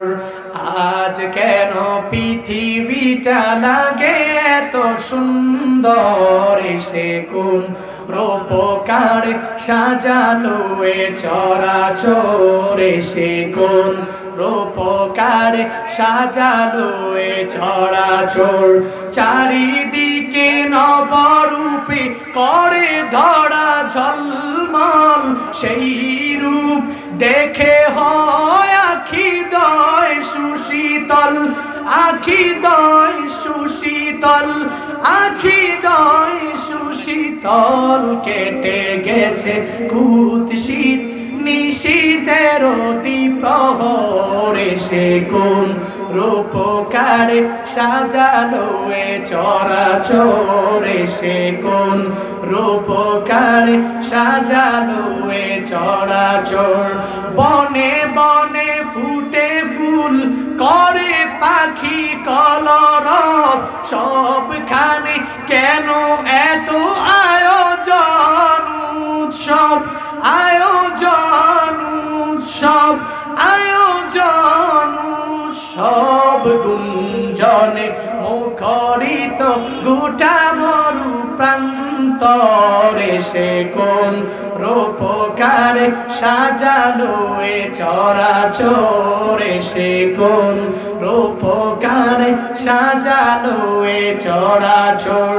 আজ কেন পৃথিবীটা লাগে এত সুন্দর? সে কোন রূপকার সাজালো এ চরাচর? সে কোন রূপকার সাজালো এ চরাচর? চারিদিকে নবরূপে করে ধরা ঝলমল, সেই রূপ দেখে হয় আখি দয় সুশীতল, আখি দয় সুশীতল, আখি দয় সুশীতল কেটে গেছে কুত শীত, নিশীতের অতি প্রহরে সে কোন রূপকারে সাজালো এ চরাচরে সে কোন রূপকারে সাজালো এ চরাচর বনে বনে ফুটে ফুল করে পাখি কলরব, সবখানে কেন এত আয়োজন গোটা মরু প্রান্তরে সে কোন রূপকারে সাজালো এ চরাচরে সে কোন রূপকারে সাজালো এ চরাচর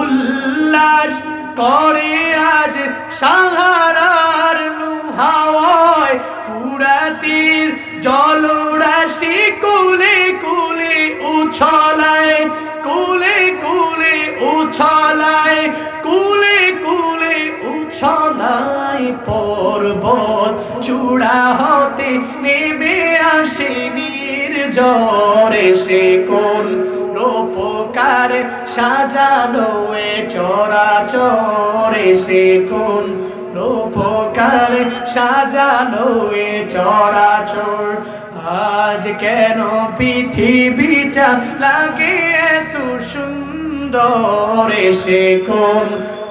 উল্লাস করে আজ সাহারার নুহাওয়ায় ফুরাতির জলরাশি কুলে কুলে উছলায় কুলে উছলায়, কুলে কুলে উছলায় পর্বত চূড়া হতে নেমে আসে নির্জরে সে কোন রূপকারে সাজালো এ চরাচরে? সে কোন রূপকারে সাজালো এ চরাচর? আজ কেন পৃথিবীটা লাগে এত সুন্দর? সে কোন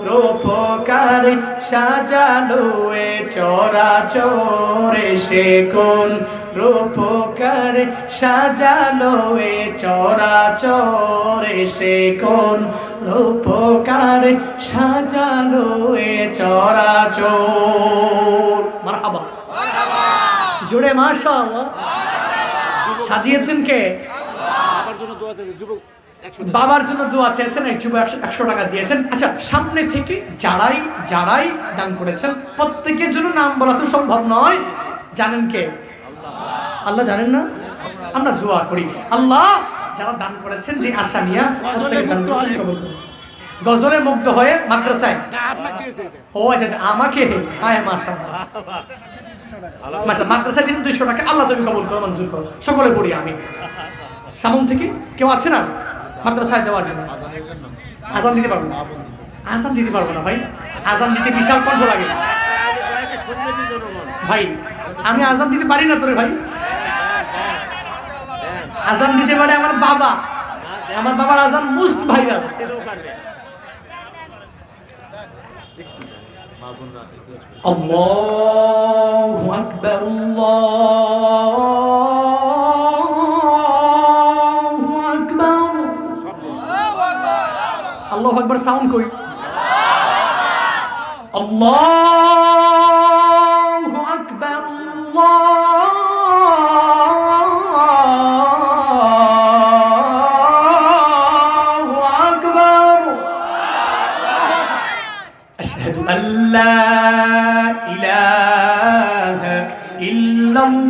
রূপকারে সাজালো এ চরাচরে সে কোন রূপকারে সাজালো এ চরাচরে সে কোন রূপকারে সাজালো এ চরাচর। মারহাবা। জোরে মাশাআল্লাহ। সাজিয়েছেন কে? আল্লাহ আমার জন্য দোয়া যুবক। বাবার জন্য দোয়া চেয়েছেন এক যুব একশো একশো টাকা দিয়েছেন। আচ্ছা সামনে থেকে যারাই যারাই দান করেছেন প্রত্যেকের জন্য নাম বলা তো সম্ভব নয়। জানেন কে? আল্লাহ। জানেন না? আমরা দোয়া করি। আল্লাহ যারা দান করেছেন যে আশা নিয়া। গজলে মুগ্ধ হয়ে। মাদ্রাসায়। ও আচ্ছা আচ্ছা আমাকে? আয় মাসা মাসা মাদ্রাসায় দিয়েছেন দুইশো টাকা। আল্লাহ তুমি কবুল করো মঞ্জুর করো। সকলে পড়ি আমি। সামন থেকে কেউ আছে না? মাদ্রাসায় দেওয়ার জন্য আজান দিতে পারবো না আজান দিতে পারবো না ভাই আজান দিতে বিশাল কণ্ঠ লাগে আগে কয়েকটা সন্ন্যাসী জনগণ। ভাই আমি আজান দিতে পারি না তোরে ভাই আজান দিতে পারে আমার বাবা আমার বাবার আজান মুস্ত ভাইরাল সেটাও পারবে। الله أكبر الله أكبر ساوند कोई الله أكبر الله أكبر. أشهد أن لا إله إلا الله.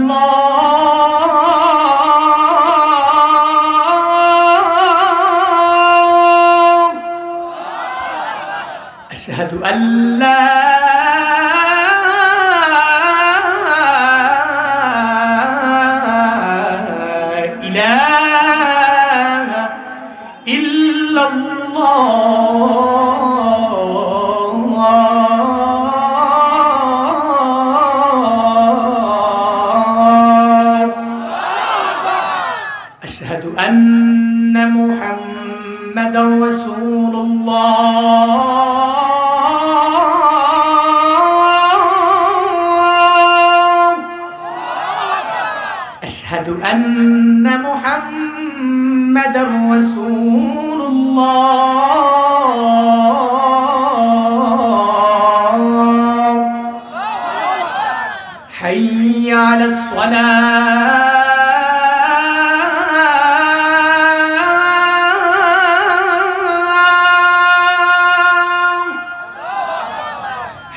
على الصلاة.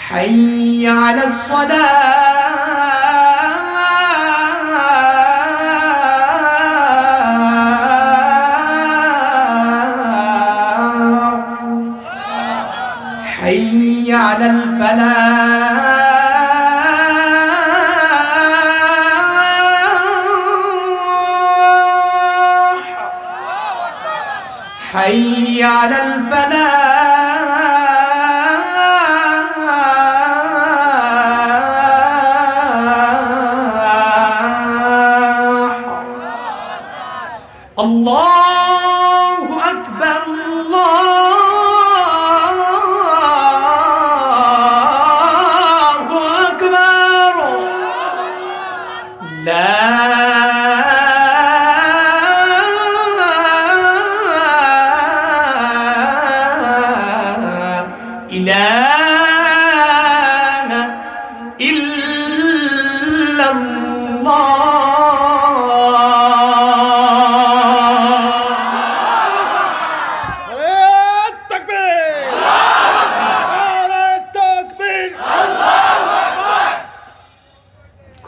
حي على الصلاة. حي على الفلاح. حي على الفلاح.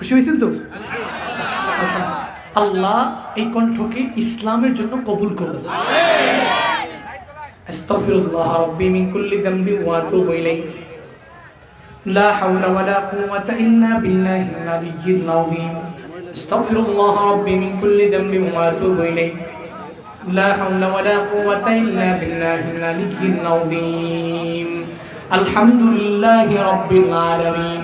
খুশি হয়েছেন তো? আল্লাহ এই কণ্ঠকে ইসলামের জন্য কবুল করুন। আস্তাগফিরুল্লাহ রাব্বি মিন কুল্লি যামবি ওয়া আতুবু ইলাইহি। লা হাওলা ওয়ালা কুওয়াতা ইল্লা বিল্লাহিল আলিয়্যিল আযীম আস্তাগফিরুল্লাহ রাব্বি মিন কুল্লি যামবি ওয়া আতুবু ইলাইহি। লা হাওলা ওয়ালা কুওয়াতা ইল্লা বিল্লাহিল আলিয়্যিল আযীম আলহামদুলিল্লাহি রাব্বিল আলামিন।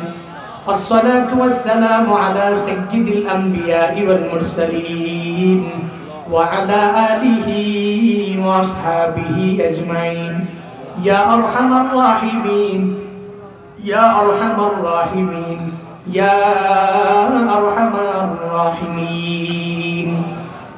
الصلاة والسلام على سيد الأنبياء والمرسلين وعلى آله وأصحابه أجمعين. يا أرحم الراحمين. يا أرحم الراحمين. يا أرحم الراحمين.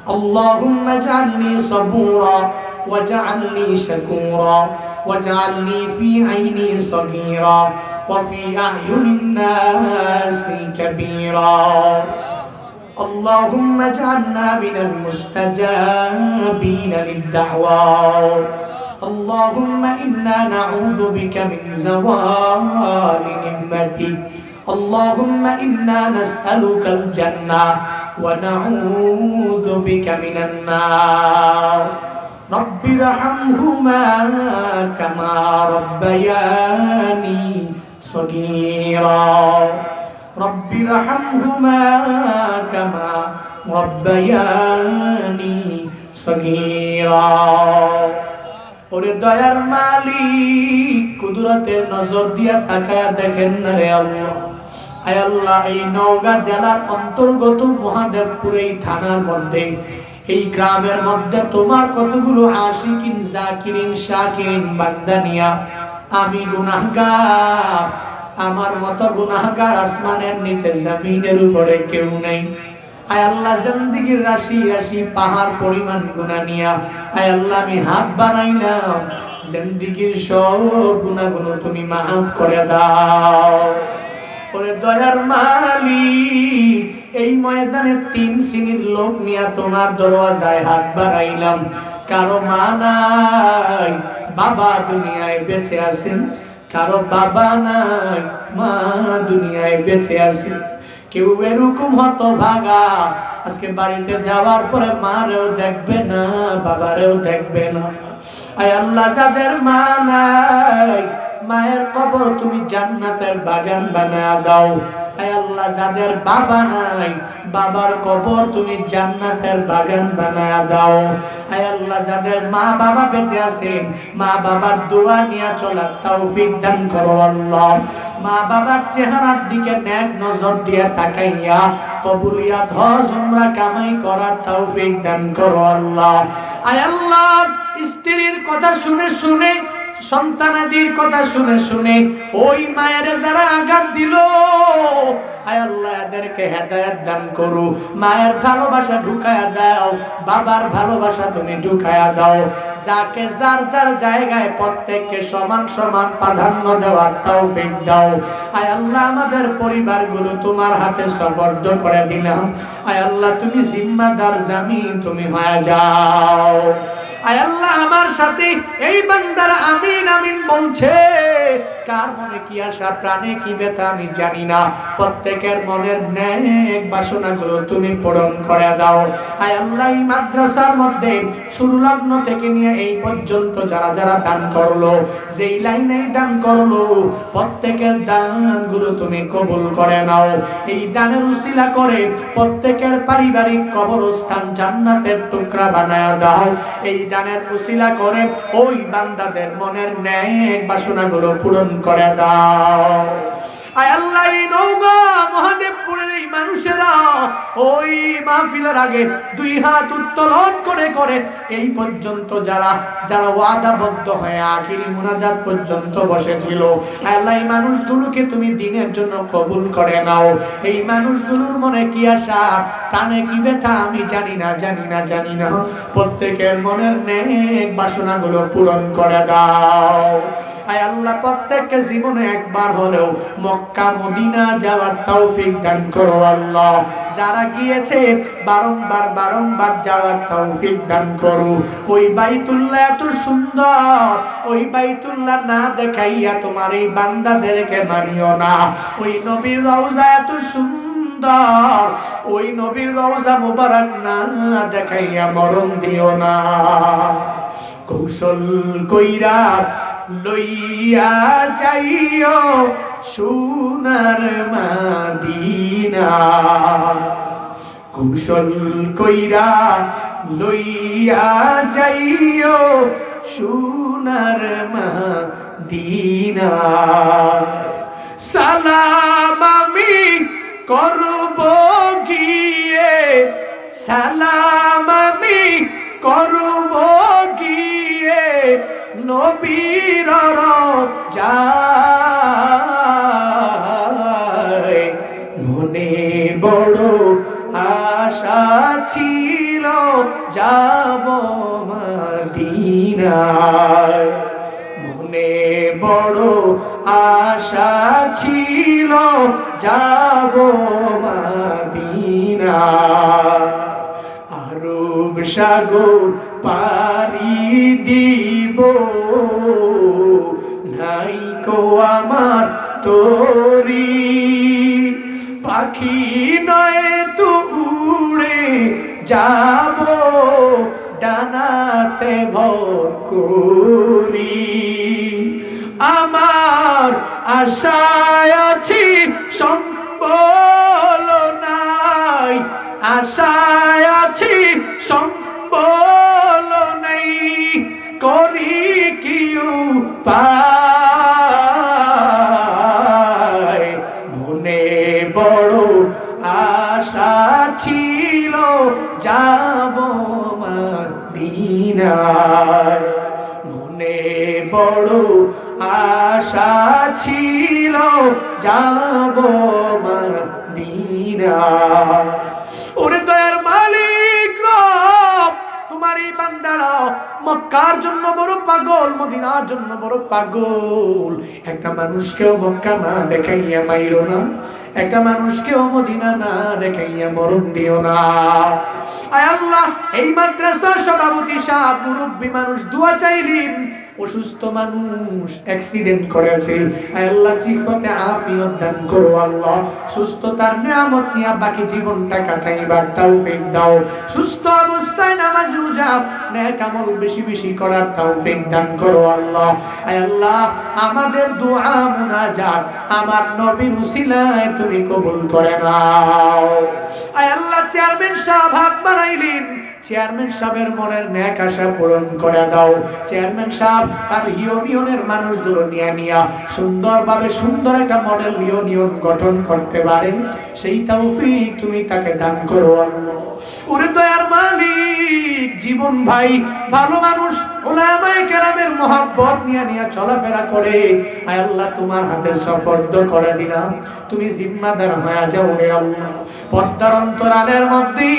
اللهم اجعلني صبورا واجعلني شكورا واجعلني في عيني صغيرا وفي أعين الناس كبيرا. اللهم اجعلنا من المستجابين للدعوات اللهم إنا نعوذ بك من زوال نعمتك اللهم إنا نسألك الجنة ونعوذ بك من النار. رب ارحمهما كما ربياني. صغيرا رب ارحمهما كما ربياني صغيرا ওরে দয়ার মালিক কুদরতের নজর দিয়া তাকায়া দেখেন না রে আল্লাহ আয় আল্লাহ এই নওগাঁ জেলার অন্তর্গত মহাদেবপুর এই থানার মধ্যে এই গ্রামের মধ্যে তোমার কতগুলো আশিকিন জাকিরিন শাকিরিন বান্দানিয়া আমি গুনাহগার। আমার মতো গুনাহগার আসমানের নিচে জমিনের উপরে কেউ নেই। আল্লাহ রাশি রাশি, পাহাড় পরিমাণ নিয়া। আল্লাহ, আমি হাত বানাইলাম সব তুমি মাফ দাও। দয়ার এই ময়দানে তিন শ্রেণির লোক নিয়ে তোমার দরওয়াজায় হাত বাড়াইলাম। কারও মা নাই বাবা দুনিয়ায় বেঁচে আছেন, কারও বাবা নাই, মা দুনিয়ায় বেঁচে আছেন। কেউ এরকম হতো ভাগা আজকে বাড়িতে যাওয়ার পরে মারেও দেখবে না, বাবারেও দেখবে না। আয় আল্লাহ, যাদের মা নাই, মায়ের কবর তুমি জান্নাতের বাগান বানা দাও। আল্লাহ, যাদের বাবা নাই, বাবার কবর তুমি জান্নাতের বাগান বানা দাও। আল্লাহ, যাদের মা বাবা বেঁচে আছেন মা বাবার দোয়া নিয়ে চলার তৌফিক দান করো আল্লাহ। মা বাবার চেহারার দিকে নেক নজর দিয়ে তাকাইয়া কবুলিয়া ধস উমরা কামাই করার তৌফিক দান করো আল্লাহ। আয় স্ত্রীর কথা শুনে শুনে সন্তানাদির কথা শুনে শুনে ওই মায়ের যারা আঘাত দিল মায়ের ভালোবাসা তুমি ঢুকায়া দাও। যাকে যার জায়গায় সমান সমান প্রাধান্য দেওয়ার তৌফিক দাও। আয় আল্লাহ আমাদের পরিবারগুলো তোমার হাতে সফর্দ করে দিলাম। আয় আল্লাহ তুমি জিম্মাদার জামিন তুমি হয়ে যাও। আয় আল্লাহ আমার সাথে এই বান্দার আমিন আমিন বলছে। কার মনে কি আশা, প্রাণে কি ব্যথা আমি জানি না। প্রত্যেকের মনের নেক বাসনাগুলো তুমি পূরণ করে দাও। আয় আল্লাহ, এই মাদ্রাসার মধ্যে শুরু লগ্ন থেকে নিয়ে এই পর্যন্ত যারা যারা দান করল, যেই লাইনেই দান করল, প্রত্যেকের দানগুলো তুমি কবুল করে নাও। এই দানের উসিলা করে প্রত্যেকের পারিবারিক কবরস্থান জান্নাতের টুকরা বানায় দাও। এই দানের উসিলা করে ওই বান্দাদের মনের ন্যায় বাসনাগুলো পূরণ করে দাও। আয় আল্লাহ, এই মহাদেবপুরের এই মানুষেরা ওই মাহফিলের আগে দুই হাত উত্তোলন করে করে এই পর্যন্ত যারা যারা ওয়াদাবদ্ধ হয়ে আখিরি মুনাজাত পর্যন্ত বসেছিল আল্লাহ, এই মানুষগুলোকে তুমি দিনের জন্য কবুল করে নাও। এই মানুষগুলোর মনে কি আশা? প্রাণে কি ব্যথা? আমি জানি না জানি না জানি না। প্রত্যেকের মনের নেক বাসনাগুলো পূরণ করে দাও। আয় আল্লাহ, প্রত্যেককে জীবনে একবার হলেও মক্কা, মদিনা যাওয়ার তৌফিক দান করো আল্লাহ। যারা গিয়েছে, বারংবার বারংবার যাওয়ার তৌফিক দান করো। ওই বাইতুল্লাহ এত সুন্দর, ওই বাইতুল্লাহ না দেখাইয়া তোমার এই বান্দাদেরকে মানিও না। ওই নবীর রওজা এত সুন্দর, ওই নবীর রওজা মুবারক না দেখাইয়া মরণ দিও না। কৌশল কইরা লইয়া যাইও সোনার মাদিনা। কুশল কইরা লইয়া যাইও সোনার মাদিনা। সালাম আমি করব গিয়ে, সালাম আমি করব গিয়ে নবীর যায়। মনে বড় আশা ছিল, যাব মদিনায়। মনে বড় আশা ছিল, যাব মাদিনা আরব সাগর পারি দিব নাই কো আমার তোরি। পাখি নয় তো উড়ে যাব, ডানাতে ভর করি। আমার আশায় আছি, সম্বল নাই, আশায় করি কিউ পায়। মনে বড় আশা ছিল, যাব মদিনায়। মনে বড় আশা ছিল, যাব মদিনায়। মক্কার জন্য বড় পাগল, মদিনার জন্য বড় পাগল। একটা মানুষকেও মক্কা না দেখাইয়া মাইরো না। একটা মানুষকেও মদিনা না দেখাইয়া মরণ দিও না। আয় আল্লাহ, এই মাদ্রাসার সভাপতি সাহেব, মুরব্বী মানুষ, দোয়া চাইলেন। অসুস্থ মানুষ অ্যাক্সিডেন্ট করেছে। আল্লাহ শিক্ষতে আফিয়ত দান করো আল্লাহ। সুস্থতার নিয়ামত নিয়ে বাকি জীবনটা কাটাইবার তৌফিক দাও। সুস্থ অবস্থায় নামাজ, রোজা নেক আমল বেশি বেশি করার তৌফিক দান করো আল্লাহ। আয় আল্লাহ, আমাদের দোয়া মুনাজাত, আমার নবীর উসিলায় তুমি কবুল করে নাও। আয় আল্লাহ চেয়ারম্যান সাহেব হাত বাড়াইলেন। চেয়ারম্যান সাহেবের মনের ন্যাক আশা পূরণ করে দাও। চেয়ারম্যান সাহেব তার ইউনিয়নের মানুষগুলো নিয়ে নিয়া সুন্দরভাবে সুন্দর একটা মডেল ইউনিয়ন গঠন করতে পারে। সেই তৌফিক তুমি তাকে দান করো ওরে দয়ার মালিক, জীবন ভাই, ভালো মানুষ ওলামায়ে মহব্বত নিয়ে নিয়ে চলাফেরা করে। আয় আল্লাহ, তোমার হাতে সফর্দ করে দিলাম। তুমি জিম্মাদার হয়ে যাও রে আল্লাহ। পদ্মার অন্তরালের মধ্যে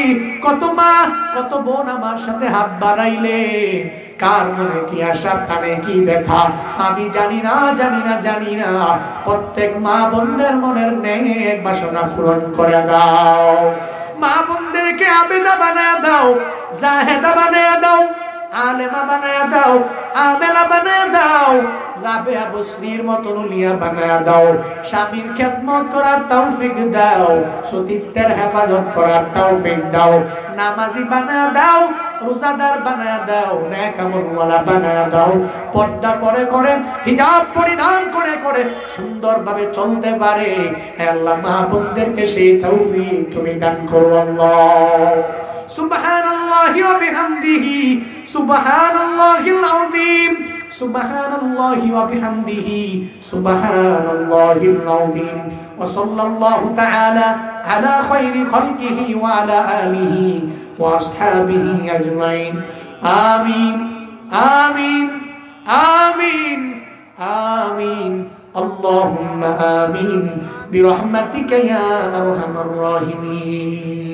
কত মা, কত বোন আমার সাথে হাত বাড়াইলে কার মনে কি আশা কানে কি ব্যথা? আমি জানি না জানি না জানি না। প্রত্যেক মা বোনদের মনের নেক বাসনা পূরণ করে দাও। মা বোনদেরকে আবেদা বানায় দাও, জাহেদা বানায় দাও। আলেমা বানায় দাও, আমেলা বানায় দাও লাভে আবশ্রীর মতন উলিয়া বানায় দাও। স্বামীর খেদমত করার তৌফিক দাও, সতীত্বের হেফাজত করার তৌফিক দাও। নামাজি বানায় দাও, রোজাদার বানায় দাও, নেকামলওয়ালা বানায় দাও। পর্দা করে করে, হিজাব পরিধান করে করে সুন্দরভাবে চলতে পারে। আল্লাহ, মা বোনদেরকে সেই তৌফিক তুমি দান করো আল্লাহ। সুবহানাল্লাহি ওয়া বিহামদিহি সুবহানাল্লাহিল আযীম সুবহানাল্লাহি ওয়া বিহামদিহি সুবহানাল্লাহিল আযীম ওয়া সাল্লাল্লাহু তাআলা আলা খায়রি খালকিহি ওয়া আলা আলিহি ওয়া আসহাবিহি আজমাইন আমিন আমিন আমিন আমিন اللهم آمين برحمتك يا أرحم الراحمين